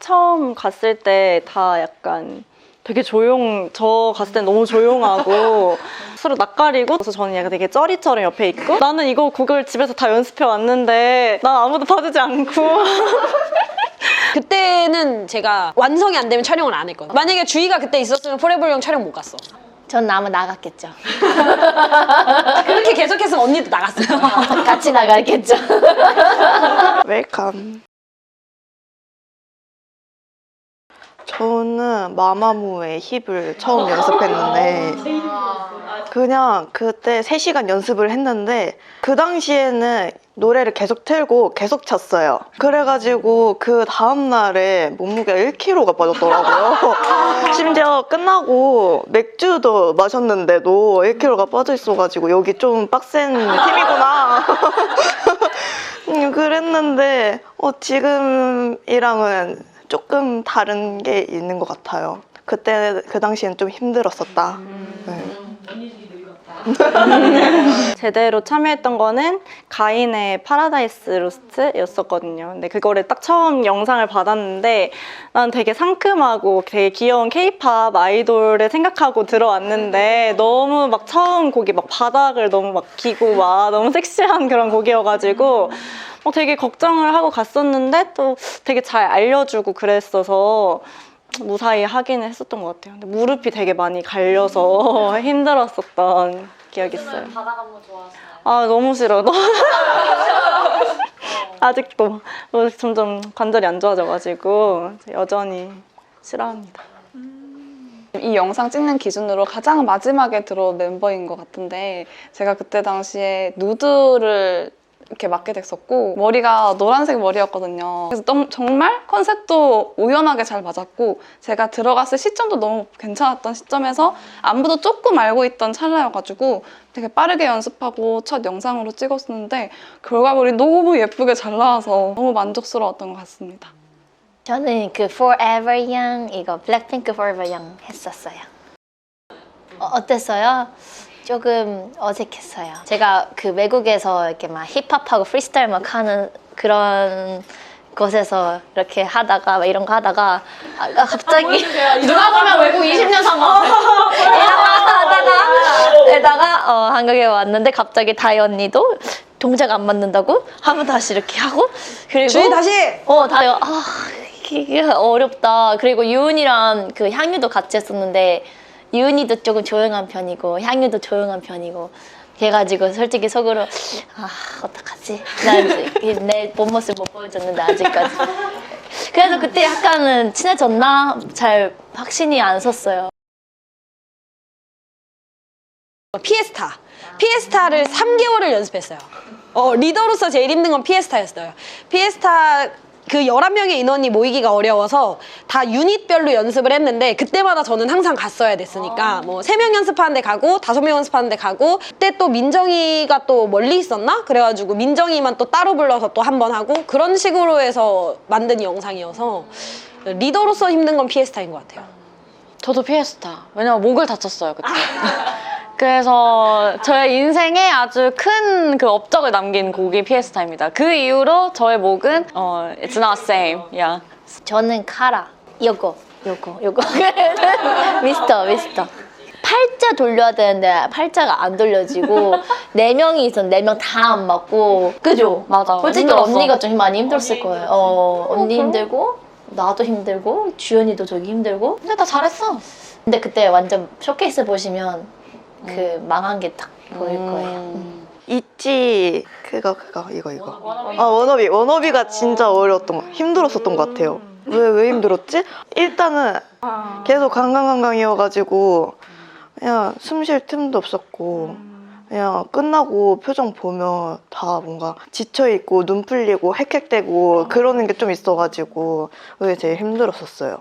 처음 갔을 때 다 약간 되게 조용, 저 갔을 땐 너무 조용하고 서로 낯가리고 그래서 저는 약간 되게 쩌리처럼 옆에 있고 나는 이거 곡을 집에서 다 연습해 왔는데 난 아무도 봐주지 않고 그때는 제가 완성이 안 되면 촬영을 안 했거든. 만약에 주희가 그때 있었으면 포레블 형 촬영 못 갔어. 전 아마 나갔겠죠. 그렇게 계속해서 언니도 나갔어요. 같이 나갔겠죠. 웰컴. 저는 마마무의 힙을 처음 연습했는데 그냥 그때 3시간 연습을 했는데 그 당시에는 노래를 계속 틀고 계속 쳤어요. 그래가지고 그 다음날에 몸무게가 1kg가 빠졌더라고요. 심지어 끝나고 맥주도 마셨는데도 1kg가 빠져 있어가지고 여기 좀 빡센 팀이구나. 음, 그랬는데 어, 지금이랑은 조금 다른 게 있는 것 같아요. 그때 그 당시엔 좀 힘들었었다. 네. 제대로 참여했던 거는 가인의 파라다이스 로스트였었거든요. 근데 그거를 딱 처음 영상을 받았는데 난 되게 상큼하고 되게 귀여운 케이팝 아이돌을 생각하고 들어왔는데 너무 막 처음 곡이 막 바닥을 너무 막 기고 막 너무 섹시한 그런 곡이어가지고 어, 되게 걱정을 하고 갔었는데 또 되게 잘 알려주고 그랬어서 무사히 하기는 했었던 것 같아요. 근데 무릎이 되게 많이 갈려서 힘들었었던 기억이 있어요. 바다 간거 좋아하시나요? 아 너무 싫어. 너무 아직도 뭐 점점 관절이 안 좋아져가지고 여전히 싫어합니다. 이 영상 찍는 기준으로 가장 마지막에 들어온 멤버인 것 같은데 제가 그때 당시에 누드를 이렇게 맡게 됐었고 머리가 노란색 머리였거든요. 그래서 정- 정말 컨셉도 우연하게 잘 맞았고 제가 들어갔을 시점도 너무 괜찮았던 시점에서 안무도 조금 알고 있던 찰나여가지고 되게 빠르게 연습하고 첫 영상으로 찍었었는데 결과물이 너무 예쁘게 잘 나와서 너무 만족스러웠던 것 같습니다. 저는 그 Forever Young 이거 블랙핑크 Forever Young 했었어요. 어, 어땠어요? 조금 어색했어요. 제가 그 외국에서 이렇게 막 힙합하고 프리스타일 막 하는 그런 곳에서 이렇게 하다가 막 이런 거 하다가 아, 아, 갑자기 누가 보면 외국 20년 산 거. 하다가 에다가 어, 한국에 왔는데 갑자기 다이 언니도 동작 안 맞는다고 하면 다시 이렇게 하고 그리고 주희 다시! 어, 다 아, 이게 어렵다. 그리고 유은이랑 그 향유도 같이 했었는데 유은이도 조금 조용한 편이고 향유도 조용한 편이고 그래가지고 솔직히 속으로 아 어떡하지? 난내 본 모습 못 보여줬는데 아직까지. 그래서 그때 약간은 친해졌나 잘 확신이 안 섰어요. 피에스타. 피에스타를 3개월을 연습했어요. 어, 리더로서 제일 힘든 건 피에스타였어요. 피에스타 그 11명의 인원이 모이기가 어려워서 다 유닛별로 연습을 했는데 그때마다 저는 항상 갔어야 됐으니까 뭐 3명 연습하는 데 가고 5명 연습하는 데 가고 그때 또 민정이가 또 멀리 있었나? 그래가지고 민정이만 또 따로 불러서 또 한 번 하고 그런 식으로 해서 만든 영상이어서 리더로서 힘든 건 피에스타인 것 같아요. 저도 피에스타. 왜냐면 목을 다쳤어요, 그때. 그래서 저의 인생에 아주 큰 그 업적을 남긴 곡이 피에스타입니다. 그 이후로 저의 목은 어, It's not same. Yeah. 저는 카라. 요거, 요거, 요거. 미스터, 미스터. 팔자 돌려야 되는데 팔자가 안 돌려지고 네 명이 있었 네명 다 안 맞고 그죠? 맞아. 솔직히 힘들었어. 언니가 좀 많이 힘들었을 거예요. 어, 언니 힘들고 나도 힘들고 주연이도 저기 힘들고 근데 나 잘했어. 근데 그때 완전 쇼케이스 보시면 그 망한 게 딱 보일 거예요. 있지. 그거 그거 이거 이거. 아 워너비. 워너비가 진짜 어려웠던 거 힘들었었던 것 같아요. 왜 왜 힘들었지? 일단은 계속 강강강강이어가지고 그냥 숨 쉴 틈도 없었고 그냥 끝나고 표정 보면 다 뭔가 지쳐있고 눈 풀리고 헥헥대고 그러는 게 좀 있어가지고 그게 제일 힘들었었어요.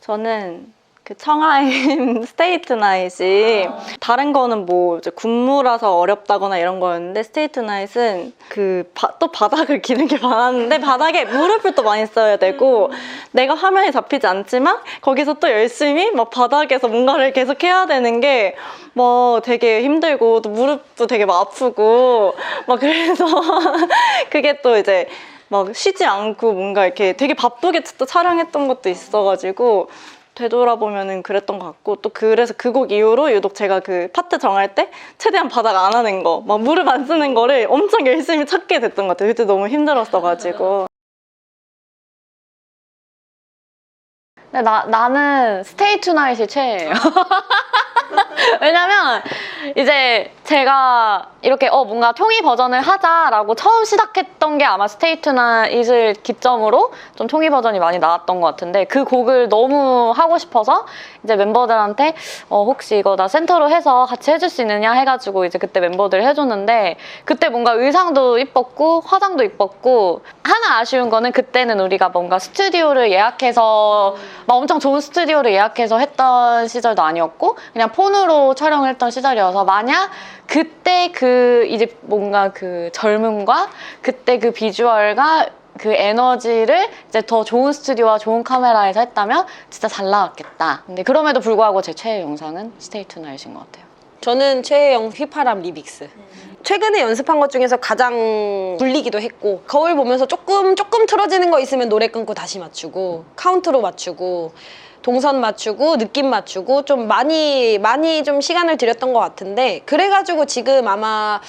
저는 그 청하임 스테이트 나잇이 다른 거는 뭐 이제 군무라서 어렵다거나 이런 거였는데 스테이트 나잇은 그 또 바닥을 기는 게 많았는데 바닥에 무릎을 또 많이 써야 되고 내가 화면에 잡히지 않지만 거기서 또 열심히 막 바닥에서 뭔가를 계속 해야 되는 게 뭐 되게 힘들고 또 무릎도 되게 막 아프고 막 그래서 그게 또 이제 막 쉬지 않고 뭔가 이렇게 되게 바쁘게 또 촬영했던 것도 있어가지고 되돌아보면은 그랬던 것 같고 또 그래서 그 곡 이후로 유독 제가 그 파트 정할 때 최대한 바닥 안 하는 거 막 무릎 안 쓰는 거를 엄청 열심히 찾게 됐던 것 같아요 그때 너무 힘들었어가지고 근데 나, 나는 스테이 투나잇이 최애예요. 왜냐면 이제 제가 이렇게 어 뭔가 통이 버전을 하자라고 처음 시작했던 게 아마 스테이 투나잇을 기점으로 좀 통이 버전이 많이 나왔던 것 같은데 그 곡을 너무 하고 싶어서 이제 멤버들한테 어 혹시 이거 나 센터로 해서 같이 해줄 수 있느냐 해가지고 이제 그때 멤버들 해줬는데 그때 뭔가 의상도 이뻤고 화장도 이뻤고 하나 아쉬운 거는 그때는 우리가 뭔가 스튜디오를 예약해서 막 엄청 좋은 스튜디오를 예약해서 했던 시절도 아니었고 그냥 폰으로 촬영을 했던 시절이어서 만약 그때 그 이제 뭔가 그 젊음과 그때 그 비주얼과 그 에너지를 이제 더 좋은 스튜디오와 좋은 카메라에서 했다면 진짜 잘 나왔겠다. 근데 그럼에도 불구하고 제 최애 영상은 스테이 투나잇인 것 같아요. 저는 최애영 휘파람 리믹스. 최근에 연습한 것 중에서 가장 불리기도 했고 거울 보면서 조금 조금 틀어지는 거 있으면 노래 끊고 다시 맞추고 카운트로 맞추고 동선 맞추고 느낌 맞추고 좀 많이 많이 좀 시간을 들였던 것 같은데 그래가지고 지금 아마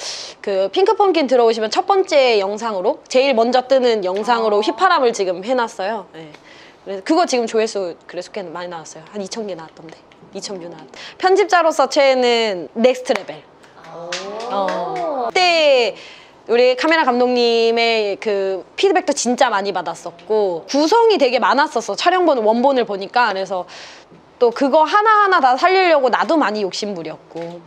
그 핑크 펌킨 들어오시면 첫 번째 영상으로 제일 먼저 뜨는 영상으로 휘파람을 지금 해놨어요. 네. 그래서 그거 지금 조회수 그래서 꽤 많이 나왔어요. 한 2천 개 나왔던데. 2천 뷰 나왔다. 편집자로서 최애는 넥스트 레벨. 어. 그때 우리 카메라 감독님의 그 피드백도 진짜 많이 받았었고 구성이 되게 많았었어 촬영본 원본을 보니까 그래서 또 그거 하나하나 다 살리려고 나도 많이 욕심부렸고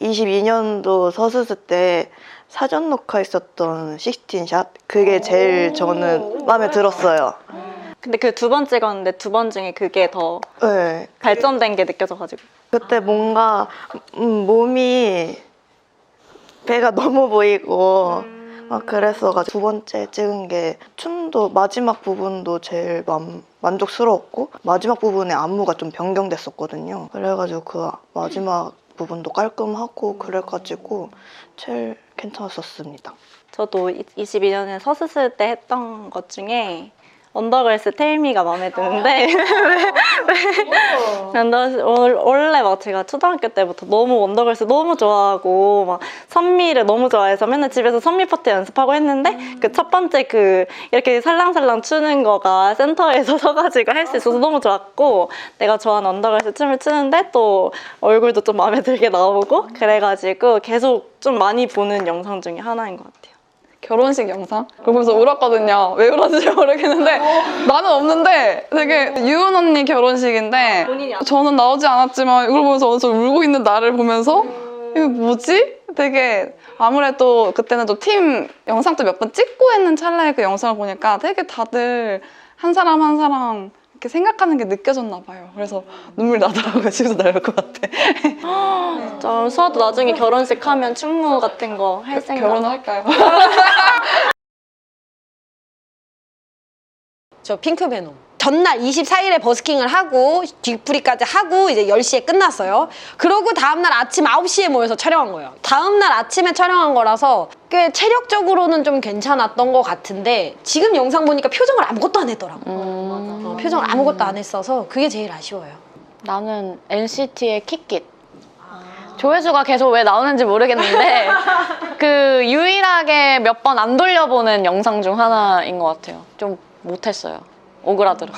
22년도 서스스 때 사전 녹화했었던 16샷 그게 제일 저는 마음에 들었어요. 근데 그 두 번 찍었는데 두 번 중에 그게 더 네. 발전된 게 느껴져가지고 그때 뭔가 음, 몸이 배가 너무 보이고 막 그랬어가지고 두 번째 찍은 게 춤도 마지막 부분도 제일 만, 만족스러웠고 마지막 부분에 안무가 좀 변경됐었거든요. 그래가지고 그 마지막 부분도 깔끔하고 그래가지고 제일 괜찮았었습니다. 저도 22년에 서스스 때 했던 것 중에 언더걸스 텔미가 마음에 드는데 언더걸스 월- 원래 막 제가 초등학교 때부터 너무 언더걸스 너무 좋아하고 막 선미를 너무 좋아해서 맨날 집에서 선미 파트 연습하고 했는데 그첫 번째 그 이렇게 살랑살랑 추는 거가 센터에서 서가지고 할 수 있어서 너무 좋았고 내가 좋아하는 언더걸스 춤을 추는데 또 얼굴도 좀 마음에 들게 나오고 그래가지고 계속 좀 많이 보는 영상 중에 하나인 것 같아요. 결혼식 영상? 그거 보면서 울었거든요. 왜 울었는지 모르겠는데 나는 없는데 되게 유은 언니 결혼식인데 저는 나오지 않았지만 이걸 보면서 어디서 울고 있는 나를 보면서 이게 뭐지? 되게 아무래도 그때는 또 팀 영상도 몇 번 찍고 했는 찰나에 그 영상을 보니까 되게 다들 한 사람 한 사람 이렇게 생각하는 게 느껴졌나 봐요. 그래서 눈물 나더라고요. 집에서 나올 것 같아. 저 수아도 나중에 결혼식 하면 충무 같은 거 할 생각. 결혼할까요? 저 핑크 베놈. 전날 24일에 버스킹을 하고 뒤풀이까지 하고 이제 10시에 끝났어요. 그러고 다음날 아침 9시에 모여서 촬영한 거예요. 다음날 아침에 촬영한 거라서 꽤 체력적으로는 좀 괜찮았던 것 같은데 지금 영상 보니까 표정을 아무것도 안 했더라고. 어, 표정을 아무것도 안 했어서 그게 제일 아쉬워요. 나는 NCT의 킥깃. 조회수가 계속 왜 나오는지 모르겠는데 그 유일하게 몇 번 안 돌려보는 영상 중 하나인 것 같아요. 좀 못했어요. 오그라들어.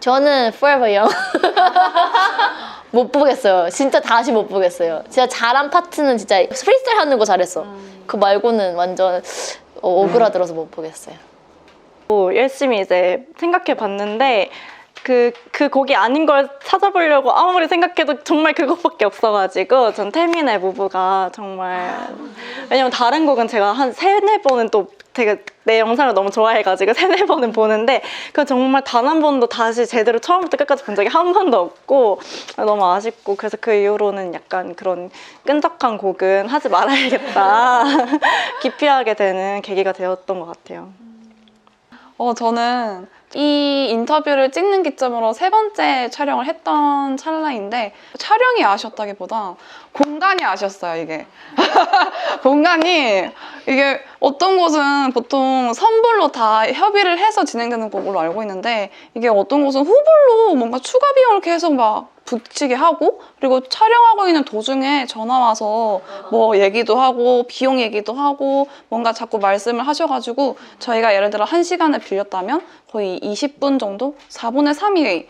저는 Forever Young 못 보겠어요. 진짜 다시 못 보겠어요. 진짜 잘한 파트는 진짜 프리스타일 하는 거 잘했어. 그 말고는 완전 어, 오그라들어서 못 보겠어요. 뭐 열심히 이제 생각해 봤는데 그, 그 곡이 아닌 걸 찾아보려고 아무리 생각해도 정말 그것밖에 없어가지고 전 태민의 무브가 정말 왜냐면 다른 곡은 제가 한 세네 번은 또 되게 내 영상을 너무 좋아해가지고 세네 번은 보는데 그 정말 단 한 번도 다시 제대로 처음부터 끝까지 본 적이 한 번도 없고 너무 아쉽고 그래서 그 이후로는 약간 그런 끈적한 곡은 하지 말아야겠다 기피하게 되는 계기가 되었던 것 같아요. 어, 저는 이 인터뷰를 찍는 기점으로 세 번째 촬영을 했던 찰나인데 촬영이 아쉬웠다기보다 공간이 아쉬웠어요 이게. 공간이 이게 어떤 곳은 보통 선불로 다 협의를 해서 진행되는 걸로 알고 있는데 이게 어떤 곳은 후불로 뭔가 추가 비용을 계속 막 붙이게 하고 그리고 촬영하고 있는 도중에 전화 와서 뭐 얘기도 하고 비용 얘기도 하고 뭔가 자꾸 말씀을 하셔가지고 저희가 예를 들어 한 시간을 빌렸다면 거의 20분 정도? 4분의 3이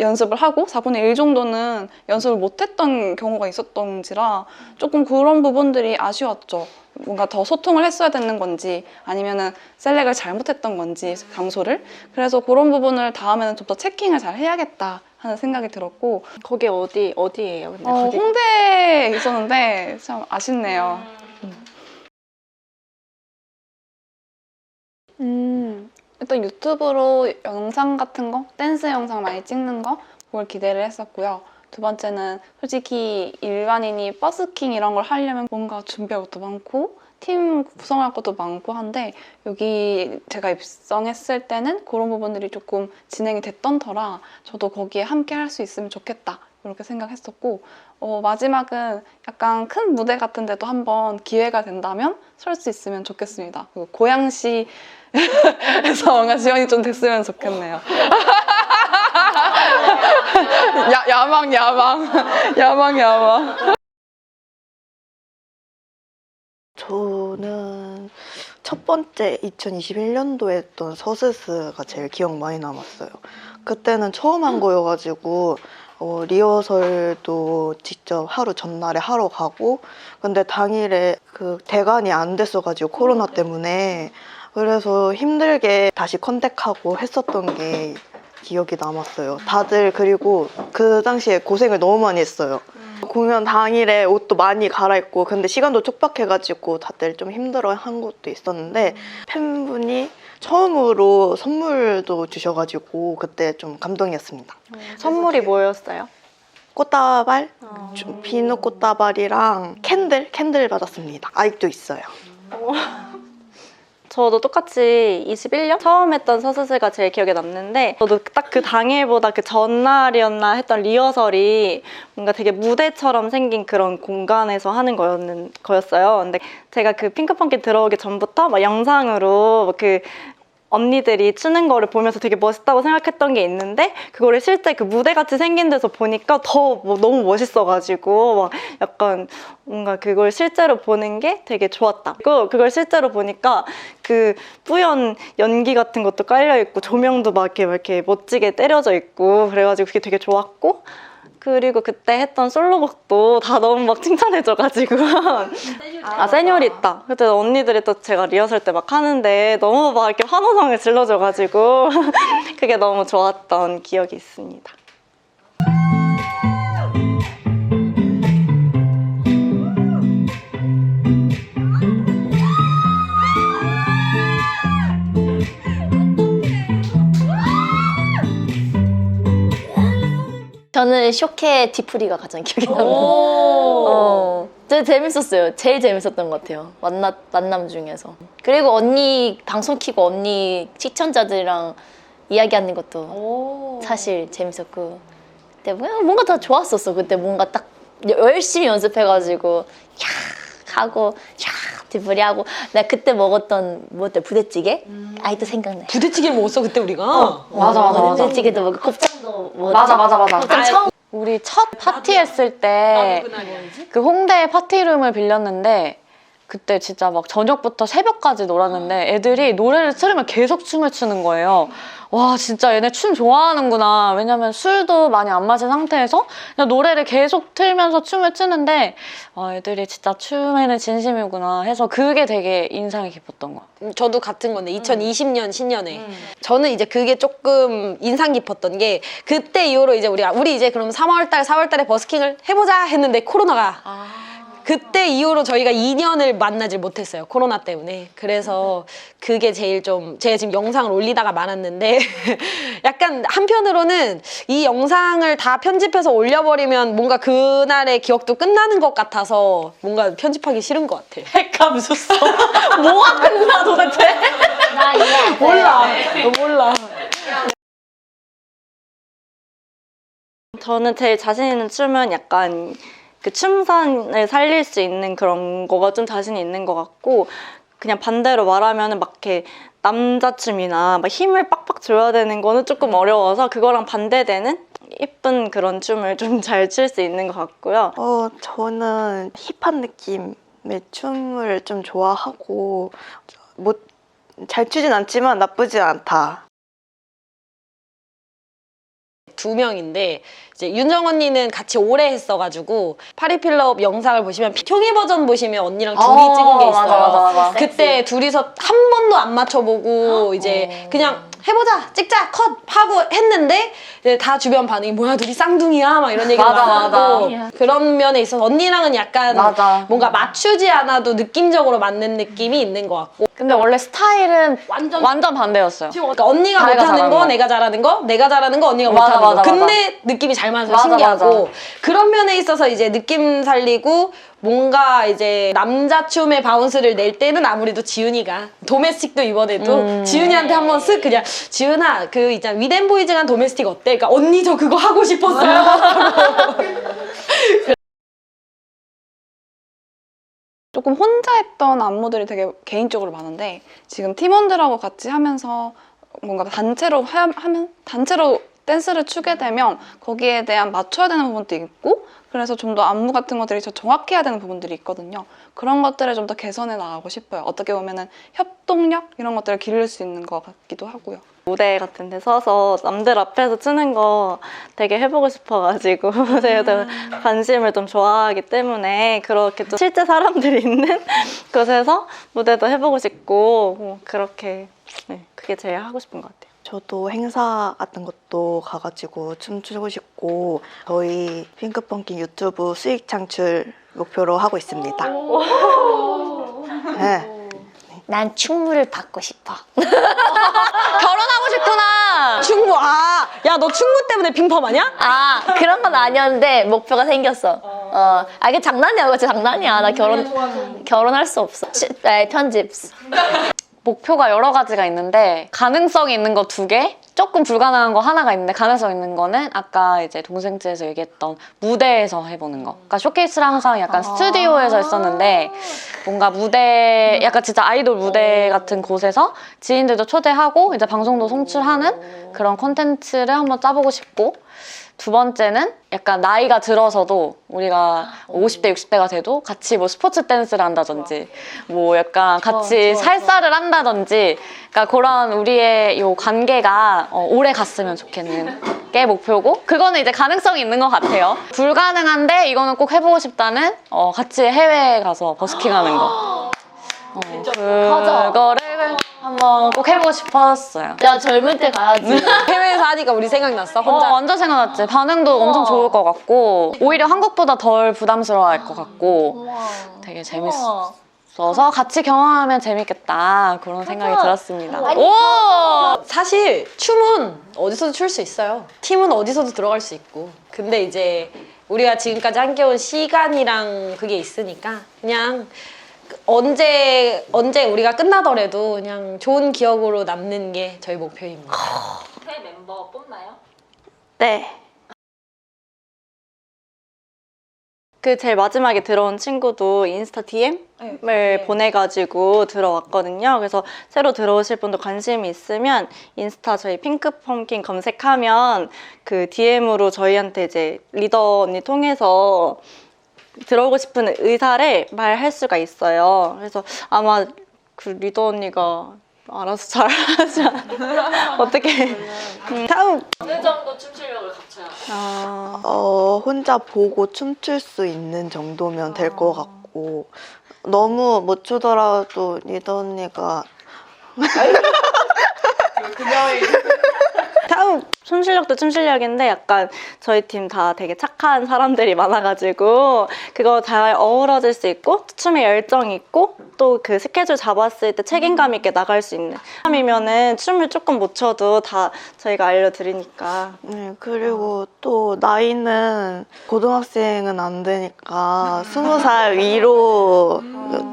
연습을 하고 4분의 1 정도는 연습을 못했던 경우가 있었던지라 조금 그런 부분들이 아쉬웠죠. 뭔가 더 소통을 했어야 되는 건지 아니면은 셀렉을 잘못했던 건지 장소를 그래서 그런 부분을 다음에는 좀 더 체킹을 잘 해야겠다 하는 생각이 들었고 거기 어디 어디예요? 근데 어, 거기 홍대에 있었는데 참 아쉽네요. 음, 일단 유튜브로 영상 같은 거, 댄스 영상 많이 찍는 거, 그걸 기대를 했었고요. 두 번째는 솔직히 일반인이 버스킹 이런 걸 하려면 뭔가 준비할 것도 많고, 팀 구성할 것도 많고 한데, 여기 제가 입성했을 때는 그런 부분들이 조금 진행이 됐던 터라, 저도 거기에 함께 할 수 있으면 좋겠다. 이렇게 생각했었고, 어, 마지막은 약간 큰 무대 같은 데도 한번 기회가 된다면 설 수 있으면 좋겠습니다. 그리고 고양시에서 뭔가 지원이 좀 됐으면 좋겠네요. 야, 야망, 야망. 야망, 야망. 저는 첫 번째 2021년도에 했던 서스스가 제일 기억 많이 남았어요. 그때는 처음 한 거여가지고 어, 리허설도 직접 하루 전날에 하러 가고 근데 당일에 그 대관이 안 됐어가지고 코로나 때문에. 그래서 힘들게 다시 컨택하고 했었던 게 기억이 남았어요. 다들 그리고 그 당시에 고생을 너무 많이 했어요. 공연 당일에 옷도 많이 갈아입고 근데 시간도 촉박해가지고 다들 좀 힘들어 한 것도 있었는데 팬분이 처음으로 선물도 주셔가지고 그때 좀 감동이었습니다. 선물이 뭐였어요? 꽃다발, 좀 비누 꽃다발이랑 캔들, 캔들 받았습니다. 아직도 있어요. 저도 똑같이 21년 처음 했던 서스스가 제일 기억에 남는데 저도 딱 그 당일보다 그 전날이었나 했던 리허설이 뭔가 되게 무대처럼 생긴 그런 공간에서 하는 거였는, 거였어요. 근데 제가 그 핑크펑키 들어오기 전부터 막 영상으로 그 언니들이 추는 거를 보면서 되게 멋있다고 생각했던 게 있는데 그거를 실제 그 무대 같이 생긴 데서 보니까 더 뭐 너무 멋있어가지고 막 약간 뭔가 그걸 실제로 보는 게 되게 좋았다. 그리고 그걸 실제로 보니까 그 뿌연 연기 같은 것도 깔려 있고 조명도 막 이렇게, 막 이렇게 멋지게 때려져 있고 그래가지고 그게 되게 좋았고 그리고 그때 했던 솔로곡도 다 너무 막 칭찬해줘가지고. 아 세뇨리따 그때 언니들이 또 제가 리허설 때 막 하는데 너무 막 이렇게 환호성을 질러줘가지고. 그게 너무 좋았던 기억이 있습니다. 저는 쇼케 디프리가 가장 기억에 남아요. 어, 되게 재밌었어요. 제일 재밌었던 것 같아요. 만나, 만남 중에서. 그리고 언니 방송 키고 언니 시청자들이랑 이야기하는 것도 사실 재밌었고 그때 뭔가 뭔가 다 좋았었어. 그때 뭔가 딱 열심히 연습해가지고 야 하고 야 디프리하고 나 그때 먹었던 뭐였대 부대찌개 아이도 생각나. 부대찌개를 먹었어 그때 우리가. 맞아, 맞아, 맞아. 부대찌개도 먹고 곱창도 먹었지. 맞아, 맞아, 맞아. 곱창 처음 우리 첫 파티 했을 때 그 홍대 파티룸을 빌렸는데 그때 진짜 막 저녁부터 새벽까지 놀았는데 애들이 노래를 틀으면 계속 춤을 추는 거예요. 와 진짜 얘네 춤 좋아하는구나. 왜냐면 술도 많이 안 마신 상태에서 그냥 노래를 계속 틀면서 춤을 추는데 와 애들이 진짜 춤에는 진심이구나 해서 그게 되게 인상이 깊었던 것 같아요. 저도 같은 건데 2020년 신년에 저는 이제 그게 조금 인상 깊었던 게 그때 이후로 이제 우리가 우리 이제 그럼 3월달 4월달에 버스킹을 해보자 했는데 코로나가 그때 이후로 저희가 2년을 만나질 못했어요. 코로나 때문에. 그래서 그게 제일 좀, 제가 지금 영상을 올리다가 말았는데, 약간 한편으로는 이 영상을 다 편집해서 올려버리면 뭔가 그날의 기억도 끝나는 것 같아서 뭔가 편집하기 싫은 것 같아요. 핵감수어 뭐가 끝나 도대체? 나 이해. 몰라. 네. 어, 몰라. 저는 제일 자신 있는 춤은 약간 그 춤선을 살릴 수 있는 그런 거가 좀 자신이 있는 것 같고 그냥 반대로 말하면은 막 이렇게 남자 춤이나 막 힘을 빡빡 줘야 되는 거는 조금 어려워서 그거랑 반대되는 예쁜 그런 춤을 좀 잘 출 수 있는 것 같고요. 어, 저는 힙한 느낌의 춤을 좀 좋아하고 뭐잘 추진 않지만 나쁘지 않다. 두 명인데 이제 윤정 언니는 같이 오래 했어가지고 파리필럽 영상을 보시면 총이 버전 보시면 언니랑 둘이 어, 찍은 게 있어요. 맞아, 맞아, 맞아. 그때 둘이서 한 번도 안 맞춰보고 이제 그냥 해보자 찍자 컷 하고 했는데 이제 다 주변 반응이 뭐야 둘이 쌍둥이야 막 이런 얘기가 맞아, 많았고 맞아. 그런 면에 있어서 언니랑은 약간 맞아. 뭔가 맞추지 않아도 느낌적으로 맞는 느낌이 있는 것 같고 근데 원래 스타일은 완전 완전 반대였어요. 그러니까 언니가 자기가 못하는 잘하는 거, 거. 내가 잘하는 거, 내가 잘하는 거, 언니가 맞아, 못하는 거. 맞아, 근데 느낌이 잘 맞아서 맞아, 신기하고 맞아. 그런 면에 있어서 이제 느낌 살리고 뭔가 이제 남자 춤의 바운스를 낼 때는 아무래도 지훈이가 도메스틱도 이번에도 음. 지훈이한테 한번 쓱 그냥 지훈아 그 있잖아 위덴 보이즈간 도메스틱 어때? 그러니까 언니 저 그거 하고 싶었어요. 조금 혼자 했던 안무들이 되게 개인적으로 많은데 지금 팀원들하고 같이 하면서 뭔가 단체로 하, 하면 단체로 댄스를 추게 되면 거기에 대한 맞춰야 되는 부분도 있고 그래서 좀 더 안무 같은 것들이 더 정확해야 되는 부분들이 있거든요. 그런 것들을 좀 더 개선해 나가고 싶어요. 어떻게 보면은 협동력 이런 것들을 기를 수 있는 것 같기도 하고요. 무대 같은 데 서서 남들 앞에서 추는 거 되게 해보고 싶어가지고 제가 좀 관심을 좀 좋아하기 때문에 그렇게 좀 실제 사람들이 있는 곳에서 무대도 해보고 싶고 뭐 그렇게 네, 그게 제일 하고 싶은 것 같아요. 저도 행사 같은 것도 가가지고 춤추고 싶고 저희 핑크펑킨 유튜브 수익 창출 목표로 하고 있습니다. 네. 난 충무를 받고 싶어. 결혼하고 싶구나. 충무 아, 야 너 충무 때문에 빙펌하냐? 아 그런 건 아니었는데 목표가 생겼어. 어, 아 이게 장난이야, 이거 진짜 장난이야. 나 결혼 결혼할 수 없어. 시, 네, 편집. 목표가 여러 가지가 있는데 가능성이 있는 거 두 개, 조금 불가능한 거 하나가 있는데 가능성 있는 거는 아까 이제 동생즈에서 얘기했던 무대에서 해보는 거. 그러니까 쇼케이스를 항상 약간 스튜디오에서 했었는데 뭔가 무대, 약간 진짜 아이돌 무대 같은 곳에서 지인들도 초대하고 이제 방송도 송출하는 그런 콘텐츠를 한번 짜보고 싶고 두 번째는 약간 나이가 들어서도 우리가 50대, 60대가 돼도 같이 뭐 스포츠 댄스를 한다든지 뭐 약간 같이 살사를 한다든지 그러니까 그런 우리의 요 관계가 어, 오래 갔으면 좋겠는 게 목표고 그거는 이제 가능성이 있는 것 같아요. 불가능한데 이거는 꼭 해보고 싶다는 어, 같이 해외에 가서 버스킹 하는 거. 어, 그거를 한번 꼭 해보고 싶었어요. 야 젊을 때 가야지. 해외에서 하니까 우리 생각났어. 어, 혼자 완전 생각났지. 반응도 엄청 좋을 것 같고 오히려 한국보다 덜 부담스러워할 것 같고 되게 재밌어서 같이 경험하면 재밌겠다 그런 생각이 들었습니다. 오! 사실 춤은 어디서도 출 수 있어요. 팀은 어디서도 들어갈 수 있고. 근데 이제 우리가 지금까지 함께 온 시간이랑 그게 있으니까 그냥 언제 언제 우리가 끝나더라도 그냥 좋은 기억으로 남는 게 저희 목표입니다. 네. 그 제일 마지막에 들어온 친구도 인스타 DM을 보내가지고 들어왔거든요. 그래서 새로 들어오실 분도 관심이 있으면 인스타 저희 핑크펌킨 검색하면 그 DM으로 저희한테 이제 리더 언니 통해서 들어오고 싶은 의사를 말할 수가 있어요. 그래서 아마 그 리더 언니가 알아서 잘 하지 않아. 어떻게. 음, 다음. 어느 정도 춤 실력을 갖춰야 아, 어, 혼자 보고 춤출 수 있는 정도면 될 것 같고 너무 못 추더라도 리더 언니가 다음 춤 실력도 춤 실력인데 약간 저희 팀 다 되게 착한 사람들이 많아가지고 그거 잘 어우러질 수 있고 춤에 열정 있고 또 그 스케줄 잡았을 때 책임감 있게 나갈 수 있는 사람이면은 춤을 조금 못 춰도 다 저희가 알려드리니까 네, 그리고 또 나이는 고등학생은 안 되니까 스무 살 위로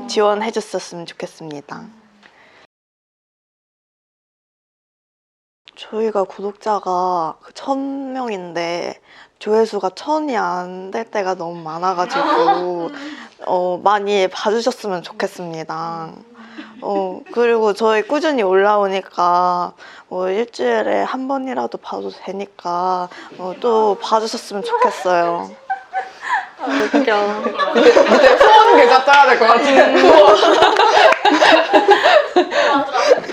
지원해 줬었으면 좋겠습니다. 저희가 구독자가 그 1000명인데 조회수가 1000이 안 될 때가 너무 많아가지고 어, 많이 봐주셨으면 좋겠습니다. 어, 그리고 저희 꾸준히 올라오니까 뭐 일주일에 한 번이라도 봐도 되니까 어, 또 봐주셨으면 좋겠어요. 웃겨. 소원 계좌 짜야 될 것 같은데.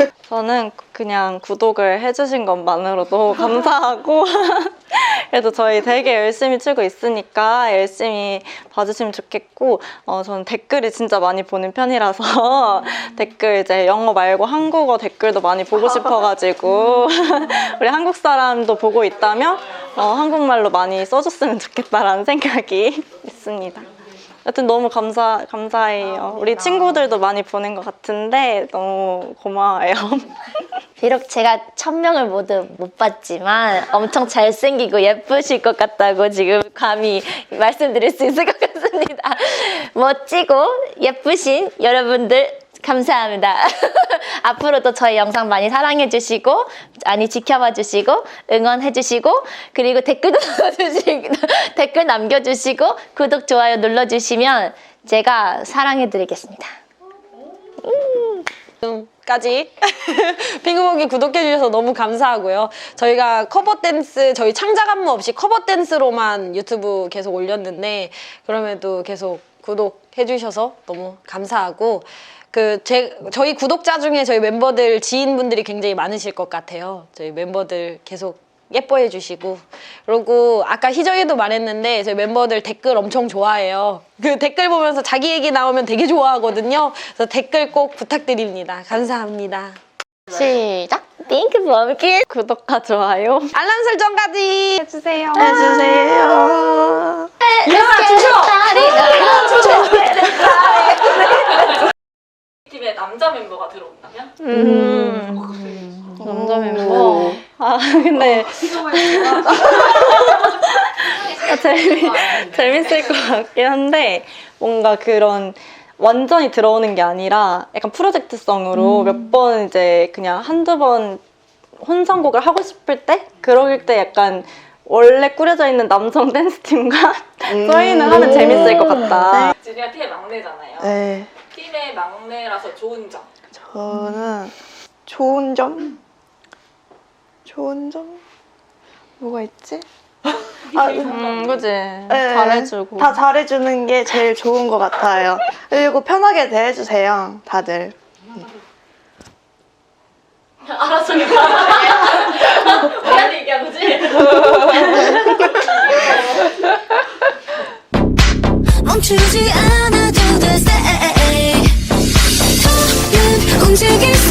저는 그냥 구독을 해주신 것만으로도 감사하고 그래도 저희 되게 열심히 치고 있으니까 열심히 봐주시면 좋겠고 어, 저는 댓글이 진짜 많이 보는 편이라서 댓글 이제 영어 말고 한국어 댓글도 많이 보고 싶어가지고 우리 한국 사람도 보고 있다면 어, 한국말로 많이 써줬으면 좋겠다라는 생각이 있습니다. 여튼 너무 감사 감사해요. 우리 친구들도 많이 보는 것 같은데 너무 고마워요. 비록 제가 천 명을 모두 못 봤지만 엄청 잘생기고 예쁘실 것 같다고 지금 감히 말씀드릴 수 있을 것 같습니다. 멋지고 예쁘신 여러분들 감사합니다. 앞으로도 저희 영상 많이 사랑해 주시고 많이 지켜봐 주시고 응원해 주시고 그리고 댓글도 남겨주시고 댓글 남겨주시고 구독 좋아요 눌러주시면 제가 사랑해 드리겠습니다. 까지 핑크퐁이 구독해 주셔서 너무 감사하고요. 저희가 커버 댄스 저희 창작 안무 없이 커버 댄스로만 유튜브 계속 올렸는데 그럼에도 계속 구독해 주셔서 너무 감사하고 그 제 저희 구독자 중에 저희 멤버들 지인분들이 굉장히 많으실 것 같아요. 저희 멤버들 계속 예뻐해 주시고 그리고 아까 희정이도 말했는데 저희 멤버들 댓글 엄청 좋아해요. 그 댓글 보면서 자기 얘기 나오면 되게 좋아하거든요. 그래서 댓글 꼭 부탁드립니다. 감사합니다. 시작! 핑크 범길 구독과 좋아요 알람 설정까지 해주세요. 해주세요. 팀에 남자 멤버가 들어온다면? 음, 남자 멤버. 아, 근데. 아, 재미, 재밌을 것 같긴 한데, 뭔가 그런 완전히 들어오는 게 아니라 약간 프로젝트성으로 몇 번 이제 그냥 한두 번 혼성곡을 하고 싶을 때? 그럴 때 약간 원래 꾸려져 있는 남성 댄스팀과 저희는 하면 재밌을 것 같다. 지니아 팀의 막내잖아요. 네, 팀의 막내라서 좋은 점. 저는 좋은 점? 좋은 점? 뭐가 있지? 아, 음, 그지. 네, 잘해주고. 다 잘해주는 게 제일 좋은 것 같아요. 그리고 편하게 대해주세요, 다들. 알았어, 얘기하세요. 우리한테 얘기한 거지? 멈추지 않아 I'm taking